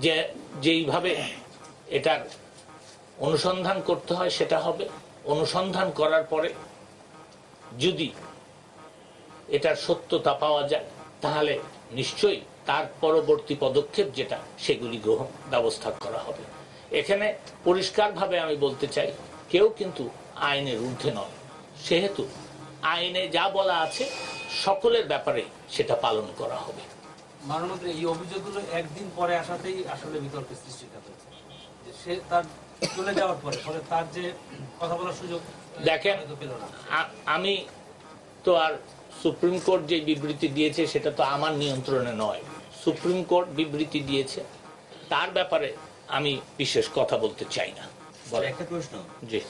যে, যেইভাবে এটার অনুসন্ধান করতে হয়, সেটা হবে। অনুসন্ধান করার পরে যদি এটার সত্যতা পাওয়া যায়, তাহলে নিশ্চয়ই তার পরবর্তী পদক্ষেপ যেটা, সেগুলি গ্রহণ ব্যবস্থা করা হবে। এখানে পরিষ্কারভাবে আমি বলতে চাই, কেউ কিন্তু আইনের ঊর্ধ্বে নয়। সেহেতু আইনে যা বলা আছে, সকলের ব্যাপারে সেটা পালন করা হবে। মাননীয় এই অভিযোগগুলো একদিন পরে আসাতেই আসলে বিতর্কের সৃষ্টিটা হয়েছে। যে সে তার চলে যাওয়ার পরে ফলে তার যে কথা বলার সুযোগ দেখেন আমি তো আর সুপ্রিম কোর্ট যে বিবৃতি দিয়েছে সেটা তো আমার নিয়ন্ত্রণে নয়। সুপ্রিম কোর্ট বিবৃতি দিয়েছে তার ব্যাপারে আমি বিশেষ কথা বলতে চাই না। একটা প্রশ্ন। জি।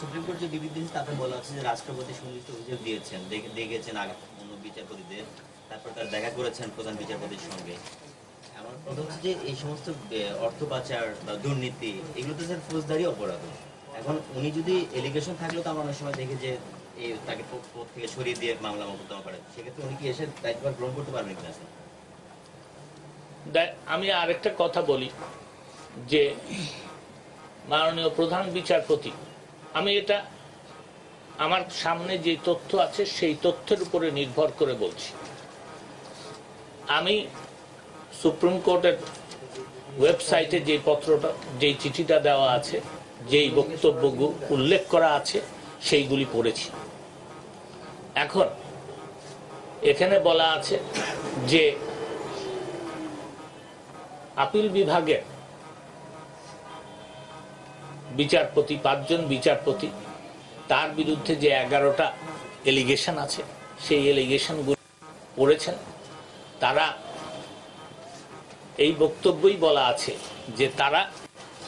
সুপ্রিম কোর্ট যে বিবৃতি তাতে বলা হচ্ছে যে রাষ্ট্রপতি সুনির্দিষ্ট অভিযোগ দিয়েছেন দেখে দেখেছেন আগে অন্য বিচারপতিদের। তারপর তার দেখা করেছেন প্রধান বিচারপতির সঙ্গে। আমার কথা হচ্ছে যে এই সমস্ত অর্থ পাচার বা দুর্নীতি, এগুলো তো স্যার ফৌজদারি অপরাধ। এখন উনি যদি এলিগেশন থাকলেও তো অনেক সময় যে এই তাকে পদ থেকে সরিয়ে দিয়ে মামলা করে সেক্ষেত্রে উনি কি এসে গ্রহণ করতে পারবেন কিনা আমি আরেকটা কথা বলি, যে মাননীয় প্রধান বিচারপতি, আমি এটা আমার সামনে যে তথ্য আছে, সেই তথ্যের উপরে নির্ভর করে বলছি। আমি সুপ্রিম কোর্টের ওয়েবসাইটে যে পত্রটা, যেই চিঠিটা দেওয়া আছে, যেই বক্তব্যগুলো উল্লেখ করা আছে, সেইগুলি পড়েছি। এখন এখানে বলা আছে যে আপিল বিভাগের বিচারপতি, পাঁচজন বিচারপতি, তার বিরুদ্ধে যে এগারোটা এলিগেশন আছে, সেই এলিগেশনগুলো পড়েছেন। তারা এই বক্তব্যই বলা আছে যে তারা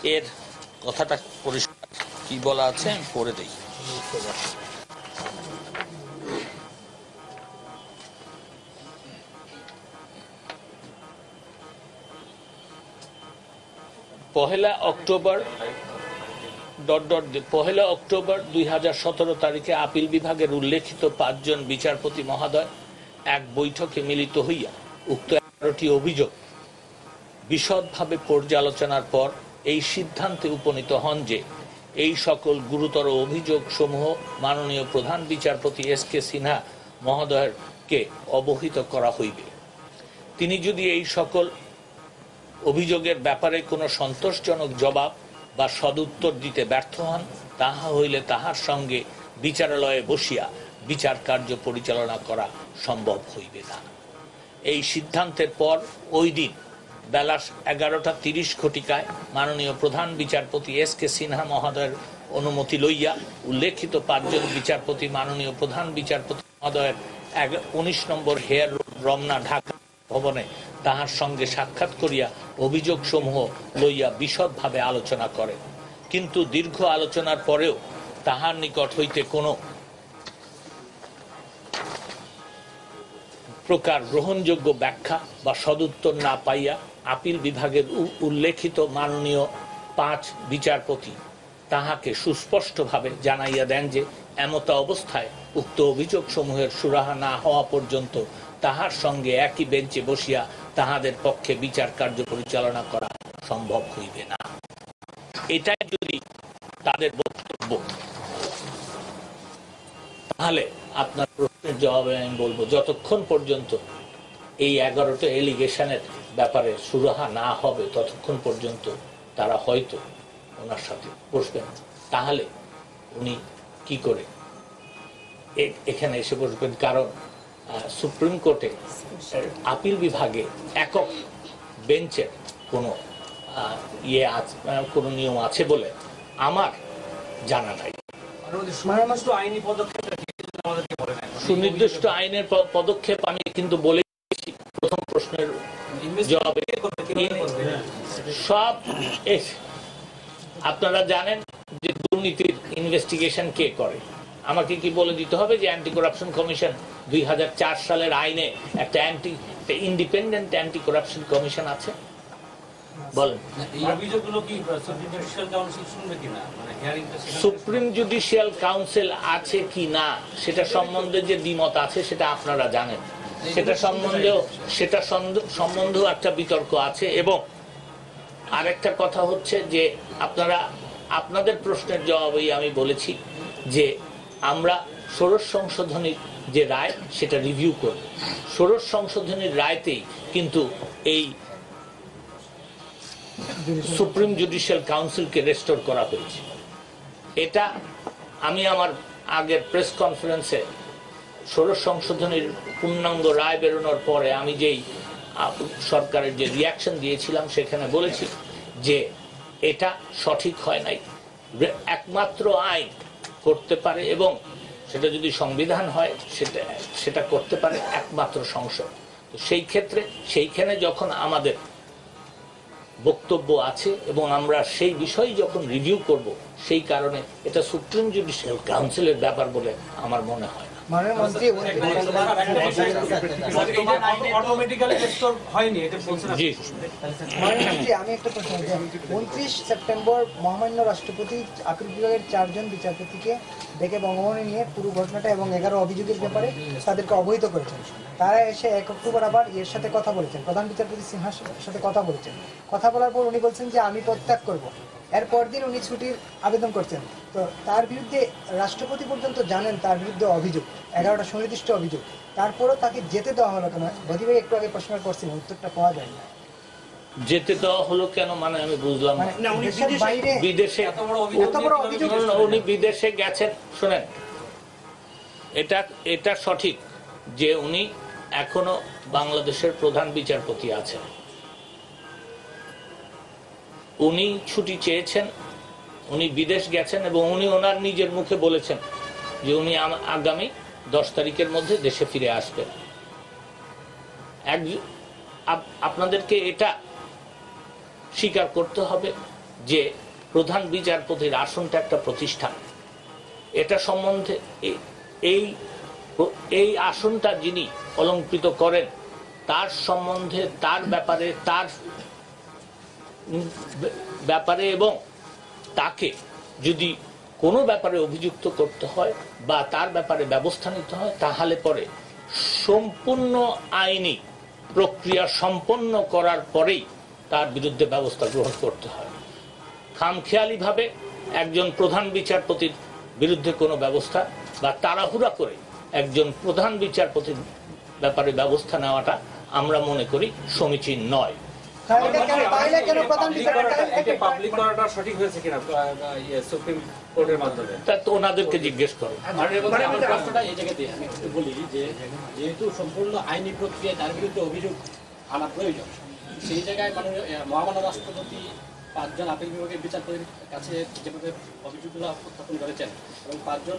এর কথাটা পরিষ্কার কি বলা আছে আমি পড়ে দিই পহেলা অক্টোবর ডট ডট পহেলা অক্টোবর দুই হাজার সতেরো তারিখে আপিল বিভাগের উল্লেখিত পাঁচজন বিচারপতি মহোদয় এক বৈঠকে মিলিত হইয়া উক্ত এগারোটি অভিযোগ বিশদভাবে পর্যালোচনার পর এই সিদ্ধান্তে উপনীত হন যে এই সকল গুরুতর অভিযোগ সমূহ মাননীয় প্রধান বিচারপতি এস কে সিনহা মহোদয়কে অবহিত করা হইবে। তিনি যদি এই সকল অভিযোগের ব্যাপারে কোনো সন্তোষজনক জবাব বা সদুত্তর দিতে ব্যর্থ হন, তাহা হইলে তাহার সঙ্গে বিচারালয়ে বসিয়া বিচার কার্য পরিচালনা করা সম্ভব হইবে না। এই সিদ্ধান্তের পর ওই দিন বেলা এগারোটা তিরিশ ঘটিকায় মাননীয় প্রধান বিচারপতি এস কে সিনহা মহোদয়ের অনুমতি লইয়া উল্লেখিত পাঁচজন বিচারপতি মাননীয় প্রধান বিচারপতি মহোদয়ের উনিশ নম্বর হেয়ার রোড, রমনা, ঢাকা ভবনে তাহার সঙ্গে সাক্ষাৎ করিয়া অভিযোগ সমূহ লইয়া বিশদভাবে আলোচনা করে। কিন্তু দীর্ঘ আলোচনার পরেও তাহার নিকট হইতে কোনো প্রকার গ্রহণযোগ্য ব্যাখ্যা বা সদুত্তর না পাইয়া আপিল বিভাগের উল্লেখিত মাননীয় পাঁচ বিচারপতি তাহাকে সুস্পষ্টভাবে জানাইয়া দেন যে এমতা অবস্থায় উক্ত অভিযোগ সমূহের সুরাহা না হওয়া পর্যন্ত তাহার সঙ্গে একই বেঞ্চে বসিয়া তাহাদের পক্ষে বিচার কার্য পরিচালনা করা সম্ভব হইবে না। এটাই যদি তাদের বক্তব্য, তাহলে আপনার প্রশ্নের জবাবে আমি বলব যতক্ষণ পর্যন্ত এই এগারোটা এলিগেশনের ব্যাপারে সুরাহা না হবে ততক্ষণ পর্যন্ত তারা হয়তো ওনার সাথে বসবেন তাহলে উনি কি করে এখানে এসে বসবেন? কারণ আহ, সুপ্রিম কোর্টে আপিল বিভাগে একক বেঞ্চের কোনো আহ, ইয়ে আছে কোনো নিয়ম আছে বলে আমার জানা নাই। আইনি পদক্ষেপটা সুনির্দিষ্ট আইনের পদক্ষেপ আমি কিন্তু বলে প্রথম প্রশ্নের জবাবে? সব আপনারা জানেন যে দুর্নীতির ইনভেস্টিগেশন কে করে। আমাকে কি বলে দিতে হবে যে অ্যান্টি করাপশন কমিশন দুই হাজার চার সালের আইনে একটা anti independent anti corruption commission আছে? বলেন। সুপ্রিম জুডিশিয়াল কাউন্সিল আছে কি না সেটা সম্বন্ধে যে দ্বিমত আছে সেটা আপনারা জানেন। সেটা সম্বন্ধেও সেটা সম্বন্ধেও একটা বিতর্ক আছে এবং আরেকটা কথা হচ্ছে যে আপনারা আপনাদের প্রশ্নের জবাবেই আমি বলেছি যে আমরা ষোড়শ সংশোধনীর যে রায় সেটা রিভিউ করব। ষোড়শ সংশোধনীর রায়তেই কিন্তু এই সুপ্রিম জুডিশিয়াল কাউন্সিলকে রেস্টোর করা হয়েছে। এটা আমি আমার আগের প্রেস কনফারেন্সে ষোড়শ সংশোধনীর পূর্ণাঙ্গ রায় বেরোনোর পরে আমি যেই সরকারের যে রিয়াকশন দিয়েছিলাম সেখানে বলেছি যে এটা সঠিক হয় নাই। একমাত্র আইন করতে পারে এবং সেটা যদি সংবিধান হয়, সেটা সেটা করতে পারে একমাত্র সংসদ। তো সেই ক্ষেত্রে সেইখানে যখন আমাদের বক্তব্য আছে এবং আমরা সেই বিষয় যখন রিভিউ করব, সেই কারণে এটা সুপ্রিম জুডিশিয়াল কাউন্সিলের ব্যাপার বলে আমার মনে হয়। মাননীয় মন্ত্রী অটোমেটিক্যালি রেস্টোর হয়নি এটা বলছেন আপনি। জি। মাননীয় মন্ত্রী আমি একটা প্রশ্ন উনত্রিশ সেপ্টেম্বর মহামান্য রাষ্ট্রপতি আপিল বিভাগের চারজন বিচারপতিকে ডেকে বঙ্গভবনে নিয়ে পুরো ঘটনাটা এবং এগারো অভিযোগের ব্যাপারে তাদেরকে অবহিত করেছেন। তারা এসে এক অক্টোবর আবার এর সাথে কথা বলেছেন। প্রধান বিচারপতি সিনহার সাথে কথা বলেছেন। কথা বলার পর উনি বলছেন যে আমি প্রত্যাগ করব। এর পরদিন উনি ছুটির আবেদন করছেন। তো তার বিরুদ্ধে রাষ্ট্রপতি পর্যন্ত জানেন তার বিরুদ্ধে অভিযোগ এগারোটা সুনির্দিষ্ট অভিযোগ। তারপরেও তাকে যেতে দেওয়া হলো কেন? বদি ভাই একটু আগে প্রশ্ন করছিলেন উত্তরটা পাওয়া যায় না। যেতে দেওয়া হলো কেন মানে আমি বুঝলাম মানে বিদেশে উনি বিদেশে গেছেন শোনেন। এটা এটা সঠিক যে উনি এখনও বাংলাদেশের প্রধান বিচারপতি আছেন। উনি ছুটি চেয়েছেন, উনি বিদেশ গেছেন এবং উনি ওনার নিজের মুখে বলেছেন যে উনি আগামী দশ তারিখের মধ্যে দেশে ফিরে আসবেন। এক আপ- আপনাদেরকে এটা স্বীকার করতে হবে যে প্রধান বিচারপতির আসনটা একটা প্রতিষ্ঠান। এটা সম্বন্ধে এই এই আসনটা যিনি অলঙ্কৃত করেন, তার সম্বন্ধে, তার ব্যাপারে, তার ব্যাপারে এবং তাকে যদি কোনো ব্যাপারে অভিযুক্ত করতে হয় বা তার ব্যাপারে ব্যবস্থা নিতে হয়, তাহলে পরে সম্পূর্ণ আইনি প্রক্রিয়া সম্পন্ন করার পরেই তার বিরুদ্ধে ব্যবস্থা গ্রহণ করতে হয়। খামখেয়ালিভাবে একজন প্রধান বিচারপতির বিরুদ্ধে কোনো ব্যবস্থা বা তাড়াহুড়া করে একজন প্রধান বিচারপতির ব্যাপারে ব্যবস্থা নেওয়াটা আমরা মনে করি সমীচীন নয়। পাবলিক করাটা সঠিক হয়েছে কিনা? ইয়ে, সুপ্রিম কোর্টের মাধ্যমে। তা তো ওনাদেরকে জিজ্ঞেস করো। মানে আমার প্রশ্নটা এই জায়গাতে আমি বলি যে যেহেতু সম্পূর্ণ আইনি প্রক্রিয়ায় তার বিরুদ্ধে অভিযোগ আনা প্রয়োজন সেই জায়গায় মানে মহামান্য রাষ্ট্রপতি পাঁচজন আপিল বিভাগের বিচারপতির কাছে যেভাবে অভিযোগগুলো উত্থাপন করেছেন এবং পাঁচজন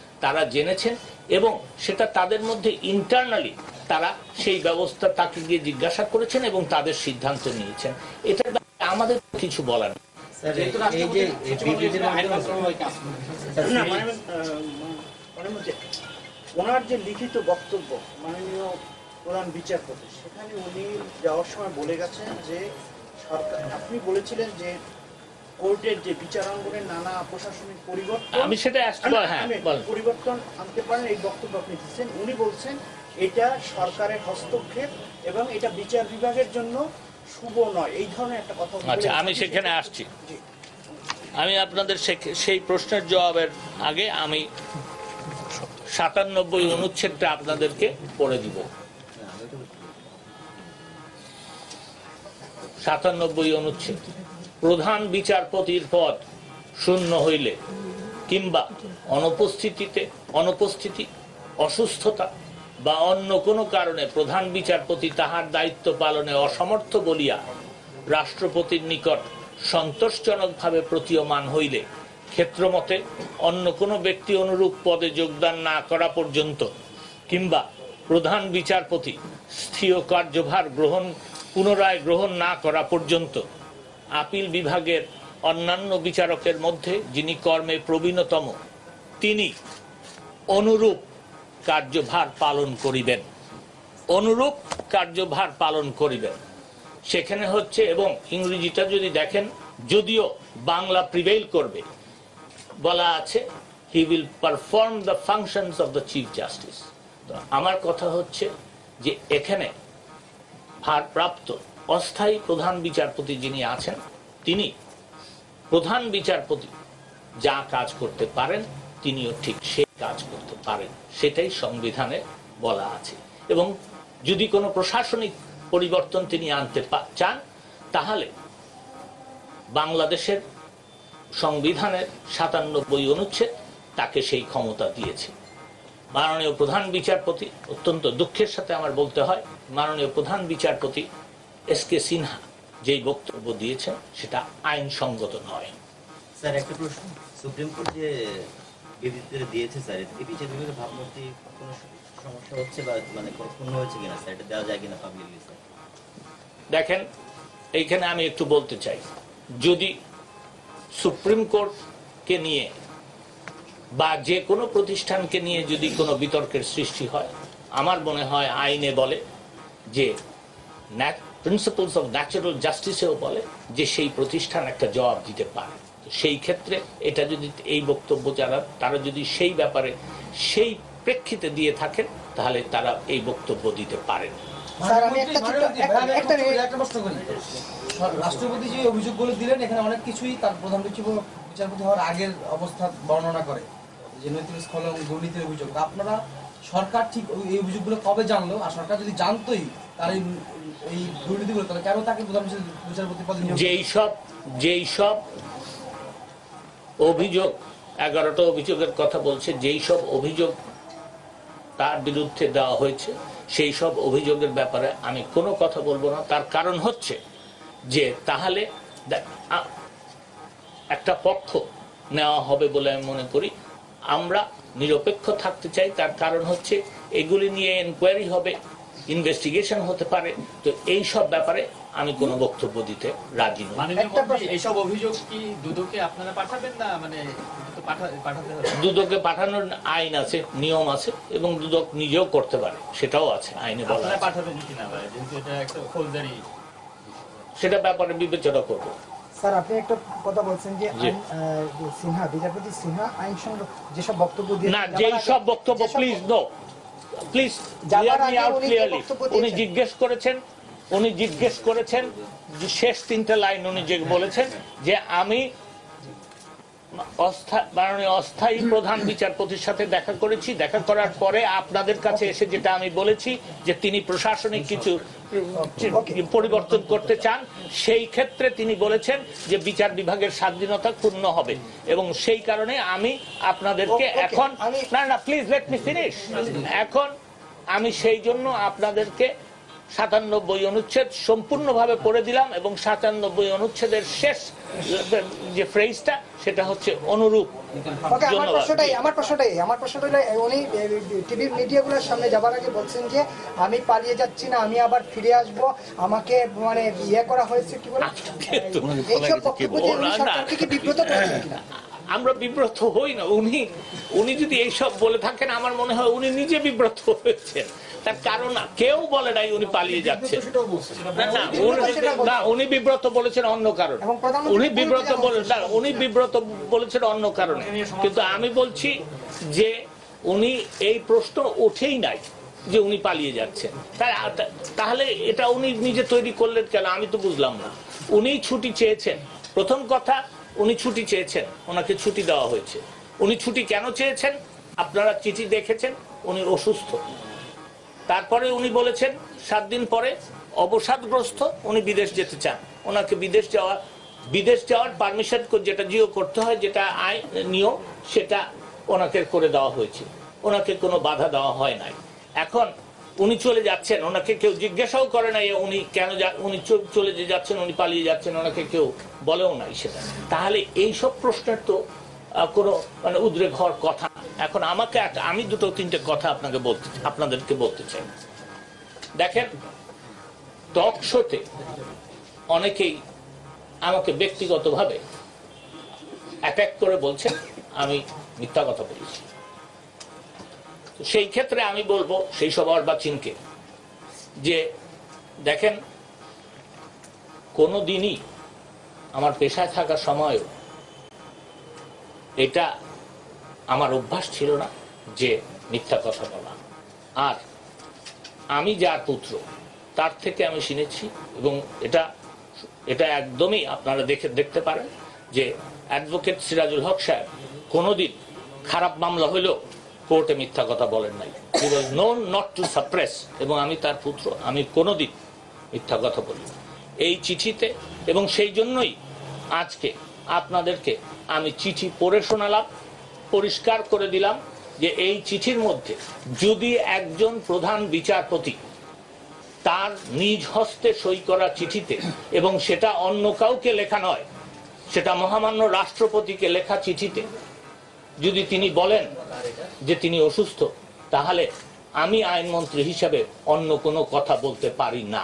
তারা জেনেছেন এবং সেটা তাদের মধ্যে ইন্টারনালি তারা সেই ব্যবস্থা তাকে গিয়ে জিজ্ঞাসা করেছেন এবং তাদের সিদ্ধান্ত নিয়েছেন। এটা আমাদের কিছু বলার মানে মানে ওনার যে লিখিত বক্তব্য মাননীয় প্রধান বিচারপতি সেখানে উনি যাওয়ার সময় বলে গেছেন যে সরকার আপনি বলেছিলেন যে কোর্টের যে বিচারাঙ্গনের নানা প্রশাসনিক পরিবর্তন আমি সেটা হ্যাঁ পরিবর্তন আনতে পারেন এই বক্তব্য আপনি দিচ্ছেন। উনি বলছেন এটা সরকারের হস্তক্ষেপ এবং এটা বিচার বিভাগের জন্য শুভ নয়। এই ধরনের একটা কথা আচ্ছা আমি সেখানে আসছি। আমি আপনাদের সেই প্রশ্নের জবাবের আগে আমি সাতানব্বই অনুচ্ছেদটা আপনাদেরকে পড়ে দিব। সাতানব্বই অনুচ্ছেদ। প্রধান বিচারপতির পদ শূন্য হইলে, কিংবা অনুপস্থিতিতে অনুপস্থিতি, অসুস্থতা বা অন্য কোনো কারণে প্রধান বিচারপতি তাহার দায়িত্ব পালনে অসমর্থ বলিয়া রাষ্ট্রপতির নিকট সন্তোষজনকভাবে প্রতীয়মান হইলে, ক্ষেত্রমতে অন্য কোনো ব্যক্তি অনুরূপ পদে যোগদান না করা পর্যন্ত, কিংবা প্রধান বিচারপতি স্থির কার্যভার গ্রহণ, পুনরায় গ্রহণ না করা পর্যন্ত আপিল বিভাগের অন্যান্য বিচারকের মধ্যে যিনি কর্মে প্রবীণতম, তিনি অনুরূপ কার্যভার পালন করিবেন। অনুরূপ কার্যভার পালন করিবেন। সেখানে হচ্ছে, এবং ইংরেজিটা যদি দেখেন, যদিও বাংলা প্রিভেইল করবে, বলা আছে he will perform the functions of the chief justice তো আমার কথা হচ্ছে যে এখানে ভারপ্রাপ্ত অস্থায়ী প্রধান বিচারপতি যিনি আছেন, তিনি প্রধান বিচারপতি যা কাজ করতে পারেন, তিনিও ঠিক সেই কাজ করতে পারেন, সেটাই সংবিধানে বলা আছে। এবং যদি কোনো প্রশাসনিক পরিবর্তন তিনি আনতে চান, তাহলে বাংলাদেশের সংবিধানের সাতানব্বই অনুচ্ছেদ তাকে সেই ক্ষমতা দিয়েছে। মাননীয় প্রধান বিচারপতি, অত্যন্ত দুঃখের সাথে আমার বলতে হয়, মাননীয় প্রধান বিচারপতি এস কে সিনহা যেই বক্তব্য দিয়েছেন সেটা আইনসঙ্গত নয়। স্যার একটা প্রশ্ন। সুপ্রিম কোর্ট যে বিবৃতিটা দিয়েছে স্যার বিভাগের ভাবমূর্তি কোনো সমস্যা হচ্ছে বা মানে কোনো হয়েছে কিনা স্যার? এটা দেওয়া যায় কিনা পাবলিকলি স্যার? দেখেন এইখানে আমি একটু বলতে চাই। যদি সুপ্রিম কোর্টকে নিয়ে বা যে কোনো প্রতিষ্ঠানকে নিয়ে যদি কোনো বিতর্কের সৃষ্টি হয় আমার মনে হয় আইনে বলে যে প্রিন্সিপালস অফ ন্যাচারাল জাস্টিসেও বলে যে সেই প্রতিষ্ঠান একটা জবাব দিতে পারে। সেই ক্ষেত্রে এটা যদি এই বক্তব্য যারা তারা যদি সেই ব্যাপারে সেই প্রেক্ষিতে দিয়ে থাকেন তাহলে তারা এই বক্তব্য দিতে পারেন। স্যার আমি একটা একটা- একটা একটা প্রশ্ন করি। রাষ্ট্রপতি যে অভিযোগগুলো দিলেন এখানে অনেক কিছুই তার প্রধান বিচারপ- বিচারপতি হওয়ার আগের অবস্থা বর্ণনা করে যে নৈতিক স্খলন দুর্নীতির অভিযোগ। তা আপনারা সরকার ঠিক ওই- এই অভিযোগগুলো কবে জানলো? আর সরকার যদি জানতোই অভিযোগ, এগারোটা অভিযোগের কথা বলছে, যেই সব অভিযোগ তার বিরুদ্ধে দেওয়া হয়েছে, সেই সব অভিযোগের ব্যাপারে আমি কোনো কথা বলব না। তার কারণ হচ্ছে যে তাহলে একটা পক্ষ নেওয়া হবে বলে আমি মনে করি। আমরা নিরপেক্ষ থাকতে চাই, তার কারণ হচ্ছে এগুলি নিয়ে এনকোয়ারি হবে। ইনভেস্টিগেশন হতে পারে তো এই সব ব্যাপারে আমি কোনো বক্তব্য দিতে রাজি নই। এইসব অভিযোগ কি দুদকে আপনারা পাঠাবেন না? মানে পাঠানোর আইন আছে নিয়ম আছে এবং দুদক নিজেও করতে পারে সেটাও আছে আইনে বলা আছে। পাঠাবেন কিনা এটা একটা ফৌজদারি সেটা ব্যাপারে বিবেচনা করব। স্যার আপনি একটা কথা বলছেন যে সিনহা বিচারপতি সিনহা আইন যেসব বক্তব্য দিয়ে না যেই সব বক্তব্য প্লিজ নো প্লিজ উনি ক্লিয়ারলি উনি জিজ্ঞেস করেছেন উনি জিজ্ঞেস করেছেন যে শেষ তিনটা লাইন উনি যে বলেছেন যে আমি মাননীয় অস্থায়ী প্রধান বিচারপতির সাথে দেখা করেছি। দেখা করার পরে আপনাদের কাছে এসে যেটা আমি বলেছি যে তিনি প্রশাসনিক কিছু পরিবর্তন করতে চান সেই ক্ষেত্রে তিনি বলেছেন যে বিচার বিভাগের স্বাধীনতা পূর্ণ হবে। এবং সেই কারণে আমি আপনাদেরকে এখন না না প্লিজ লেট মি ফিনিশ এখন আমি সেই জন্য আপনাদেরকে সাতানব্বই অনুচ্ছেদ সম্পূর্ণভাবে পড়ে দিলাম এবং সাতানব্বই অনুচ্ছেদের শেষ যে ফ্রেজটা সেটা হচ্ছে অনুরূপ আমার। প্রশ্নটাই আমার প্রশ্নটাই আমার প্রশ্নটা উনি টিভি মিডিয়াগুলোর সামনে যাবার আগে বলছেন যে আমি পালিয়ে যাচ্ছি না আমি আবার ফিরে আসব আমাকে মানে ইয়ে করা হয়েছে কি বলে? এইসব বক্তব্য সরকারকে কি বিব্রত করেছেন কিনা? আমরা বিব্রত হই না। উনি উনি যদি এইসব বলে থাকেন আমার মনে হয় উনি নিজে বিব্রত হয়েছেন। তার কারণ কেউ বলে নাই উনি পালিয়ে যাচ্ছেন। না, উনি- বিব্রত বলেছেন অন্য কারণে। উনি বিব্রত বলেছেন বলে উনি বিব্রত বলেছেন অন্য কারণে। কিন্তু আমি বলছি যে উনি এই প্রশ্ন ওঠেই নাই যে উনি পালিয়ে যাচ্ছেন। তাহলে এটা উনি নিজে তৈরি করলেন কেন? আমি তো বুঝলাম না। উনি ছুটি চেয়েছেন। প্রথম কথা উনি ছুটি চেয়েছেন, ওনাকে ছুটি দেওয়া হয়েছে। উনি ছুটি কেন চেয়েছেন? আপনারা চিঠি দেখেছেন, উনি অসুস্থ। তারপরে উনি বলেছেন, সাত দিন পরে অবসাদগ্রস্ত, উনি বিদেশ যেতে চান। ওনাকে বিদেশ যাওয়া, বিদেশ যাওয়ার পারমিশন যেটা জিও করতে হয়, যেটা আইন নিয়ম, সেটা ওনাকে করে দেওয়া হয়েছে। ওনাকে কোনো বাধা দেওয়া হয় নাই। এখন উনি চলে যাচ্ছেন, ওনাকে কেউ জিজ্ঞাসাও করে নাই উনি কেন উনি চলে যে যাচ্ছেন, উনি পালিয়ে যাচ্ছেন, ওনাকে কেউ বলেও নাই সেটা। তাহলে এই সব প্রশ্নের তো কোনো মানে উদ্রেক হওয়ার কথা এখন আমাকে আমি দুটো তিনটে কথা আপনাকে বলতে, আপনাদেরকে বলতে চাই। দেখেন, টক শোতে অনেকেই আমাকে ব্যক্তিগতভাবে অ্যাটাক করে বলছেন, আমি মিথ্যা কথা বলেছি। সেই ক্ষেত্রে আমি বলব, সেই সব অর্বাচীনকে যে দেখেন কোনো দিনই আমার পেশায় থাকার সময়ও এটা আমার অভ্যাস ছিল না যে মিথ্যা কথা বলা। আর আমি যার পুত্র, তার থেকে আমি শুনেছি এবং এটা এটা একদমই আপনারা দেখে, দেখতে পারেন যে অ্যাডভোকেট সিরাজুল হক সাহেব কোনোদিন খারাপ মামলা হইলেও কোর্টে মিথ্যা কথা বলেন নাই। He was known not to suppress এবং আমি তার পুত্র, আমি কোনোদিন মিথ্যা কথা বলি এই চিঠিতে, এবং সেই জন্যই আজকে আপনাদেরকে আমি চিঠি পড়ে শোনালাম, পরিষ্কার করে দিলাম যে এই চিঠির মধ্যে যদি একজন প্রধান বিচারপতি তার নিজ হস্তে সই করা চিঠিতে, এবং সেটা অন্য কাউকে লেখা নয়, সেটা মহামান্য রাষ্ট্রপতিকে লেখা চিঠিতে যদি তিনি বলেন যে তিনি অসুস্থ, তাহলে আমি আইনমন্ত্রী হিসাবে অন্য কোনো কথা বলতে পারি না।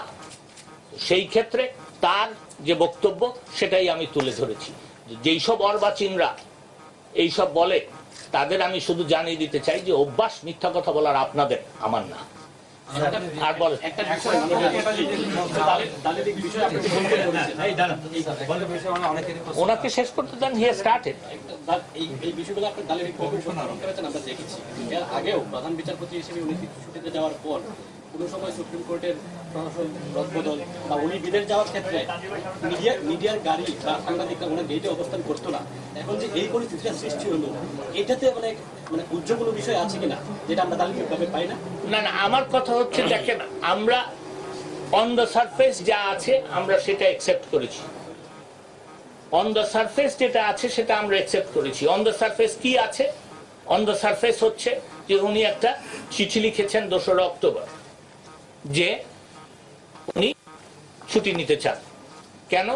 সেই ক্ষেত্রে তার যে বক্তব্য, সেটাই আমি তুলে ধরেছি। যেই সব অর্বাচীনরা এইসব বলে, তাদের আমি শুধু জানিয়ে দিতে চাই যে অভ্যাস মিথ্যা কথা বলার আপনাদের আমার না। ওনাকে শেষ করতে দেন হি স্টার্টেড এই এই বিষয়গুলো আপনি দালিলিক কমিশন আমরা দেখেছি। এর আগেও প্রধান বিচারপতি হিসেবে উনি ছুটিতে যাওয়ার পর কোনো সময় সুপ্রিম কোর্টের রদবদল বা উনি বিদেশ যাওয়ার ক্ষেত্রে মিডিয়া, মিডিয়ার গাড়ি বা সাংবাদিকরা ওনার গেটে অবস্থান করতো না। এখন যে এই পরিস্থিতিটা সৃষ্টি হলো, এটাতে মানে মানে উজ্জ্বল কোনো বিষয় আছে কিনা, যেটা আমরা দালিলিকভাবে পাই না? না না, আমার কথা হচ্ছে, দেখেন, আমরা অন দ্য সারফেস যা আছে, আমরা সেটা একসেপ্ট করেছি। অন দ্য সারফেস যেটা আছে, সেটা আমরা একসেপ্ট করেছি। অন দ্য সারফেস কি আছে? অন দ্য সারফেস হচ্ছে যে উনি একটা চিঠি লিখেছেন দোসরা অক্টোবর। যে উনি ছুটি নিতে চান। কেন?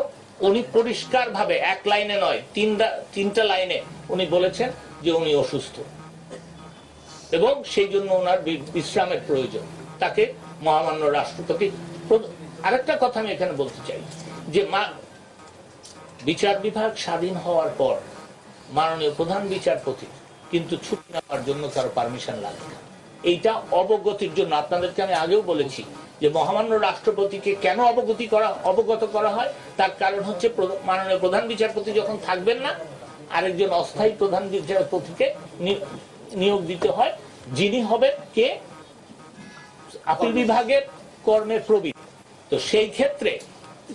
উনি পরিষ্কারভাবে এক লাইনে নয়, তিনটা তিনটা লাইনে উনি বলেছেন যে উনি অসুস্থ। এবং সেই জন্য ওনার বিশ্রামের প্রয়োজন। তাকে মহামান্য রাষ্ট্রপতি আরেকটা কথা আমি এখানে বলতে চাই, যে মা, বিচার বিভাগ স্বাধীন হওয়ার পর মাননীয় প্রধান বিচারপতি কিন্তু ছুটি নেওয়ার জন্য কারও পারমিশন লাগে না এইটা অবগতির জন্য আপনাদেরকে আমি আগেও বলেছি যে মহামান্য রাষ্ট্রপতিকে কেন অবগতি করা, অবগত করা হয়? তার কারণ হচ্ছে মাননীয় প্রধান বিচারপতি যখন থাকবেন না, আরেকজন অস্থায়ী প্রধান বিচারপতিকে নিয়োগ দিতে হয়, যিনি হবেন কে? আপিল বিভাগের কর্মে প্রবীণ। তো সেই ক্ষেত্রে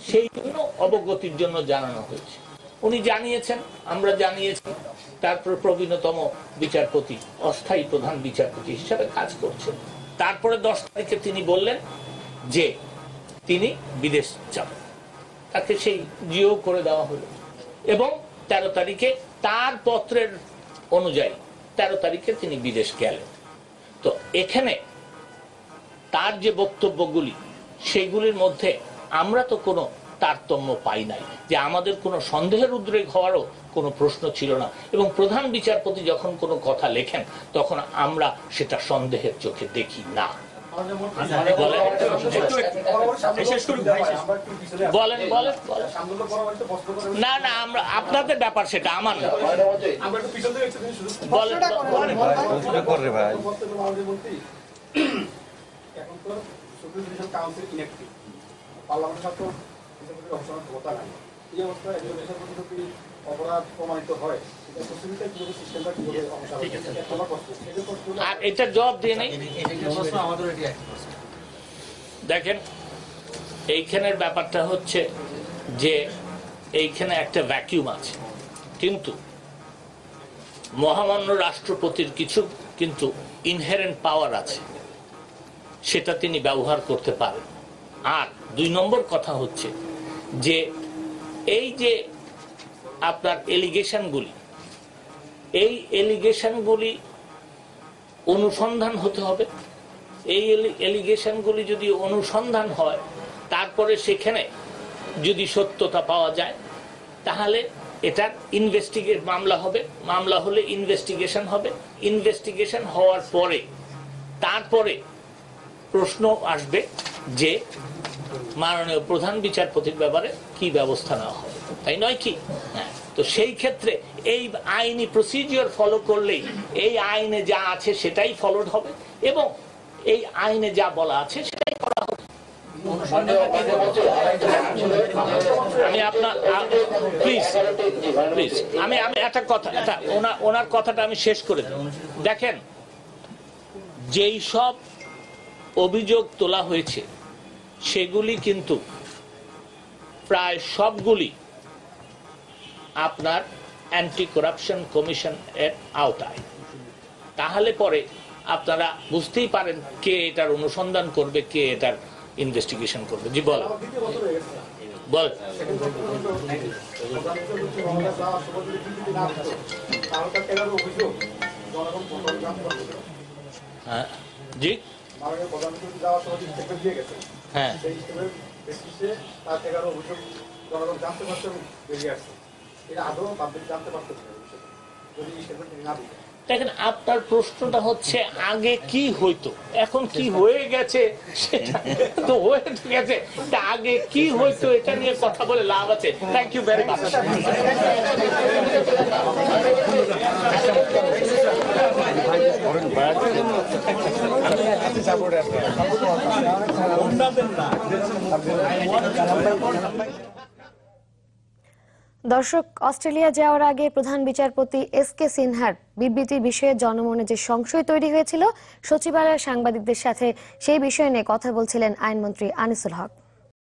সেই জন্য অবগতির জন্য জানানো হয়েছে। উনি জানিয়েছেন, আমরা জানিয়েছি, তারপর প্রবীণতম বিচারপতি, অস্থায়ী প্রধান বিচারপতি হিসাবে কাজ করছেন। তারপরে দশ তারিখে তিনি বললেন যে তিনি বিদেশ যাবেন। তাকে সেই জিও করে দেওয়া হলো। এবং তেরো তারিখে তার পত্রের অনুযায়ী তেরো তারিখে তিনি বিদেশ গেলেন। তো এখানে তার যে বক্তব্যগুলি সেগুলির মধ্যে আমরা তো কোনো তারতম্য পাই নাই। যে আমাদের কোনো সন্দেহের উদ্রেক হওয়ারও কোনো প্রশ্ন ছিল না। এবং প্রধান বিচারপতি যখন কোনো কথা লেখেন, তখন আমরা সেটা সন্দেহের চোখে দেখি না। না না, আমরা, আপনাদের ব্যাপার সেটা, আমার না। পার্লামেন্ট ক্ষমতা নাই এই অবস্থায় একজন অপরাধ প্রমাণিত হয়। আর এটা জবাব দিয়ে নেই। দেখেন এইখানের ব্যাপারটা হচ্ছে যে এইখানে একটা ভ্যাকিউম আছে। কিন্তু মহামান্য রাষ্ট্রপতির কিছু কিন্তু ইনহেরেন্ট পাওয়ার আছে। সেটা তিনি ব্যবহার করতে পারেন। আর দুই নম্বর কথা হচ্ছে যে এই যে আপনার এলিগেশনগুলি, এই এলিগেশনগুলি অনুসন্ধান হতে হবে। এই এলিগেশনগুলি যদি অনুসন্ধান হয়, তারপরে সেখানে যদি সত্যতা পাওয়া যায়, তাহলে এটার ইনভেস্টিগেট মামলা হবে। মামলা হলে ইনভেস্টিগেশন হবে। ইনভেস্টিগেশন হওয়ার পরে, তারপরে প্রশ্ন আসবে যে মাননীয় প্রধান বিচারপতির ব্যাপারে কি ব্যবস্থা নেওয়া হবে? তাই নয় কি? হ্যাঁ তো সেই ক্ষেত্রে এই আইনি প্রসিজিওর ফলো করলেই এই আইনে যা আছে সেটাই ফলোড হবে এবং এই আইনে যা বলা আছে সেটাই করা হবে। আমি আপনার প্লিজ প্লিজ আমি আমি একটা কথা ওনার ওনার কথাটা আমি শেষ করে দিই দেখেন, যেই সব অভিযোগ তোলা হয়েছে সেগুলি কিন্তু প্রায় সবগুলি আপনার অ্যান্টি করাপশন কমিশন এর আওতায়। তাহলে পরে আপনারা বুঝতেই পারেন কে এটার অনুসন্ধান করবে, কে এটার ইনভেস্টিগেশন করবে। জি, বল। বল। হ্যাঁ। জি। হ্যাঁ। সেই স্টেটমেন্ট বেসিসে তার এগারো অভিযোগ জনগণ জানতে পারছে বেরিয়ে আসছে। এটা আদৌ পাবলিক জানতে পারতো না এই বিষয়টা। যদি স্টেটমেন্ট না দিত দেখেন আপনার প্রশ্নটা হচ্ছে আগে কি হইতো? এখন কি হয়ে গেছে? সেটা তো হয়ে গেছে। আগে কি হইতো এটা নিয়ে কথা বলে লাভ আছে। থ্যাংক ইউ ভেরি মাচ দর্শক, অস্ট্রেলিয়া যাওয়ার আগে প্রধান বিচারপতি এস কে সিনহার বিবৃতির বিষয়ে জনমনে যে সংশয় তৈরি হয়েছিল, সচিবালয়ের সাংবাদিকদের সাথে সেই বিষয় নিয়ে কথা বলছিলেন আইনমন্ত্রী আনিসুল হক।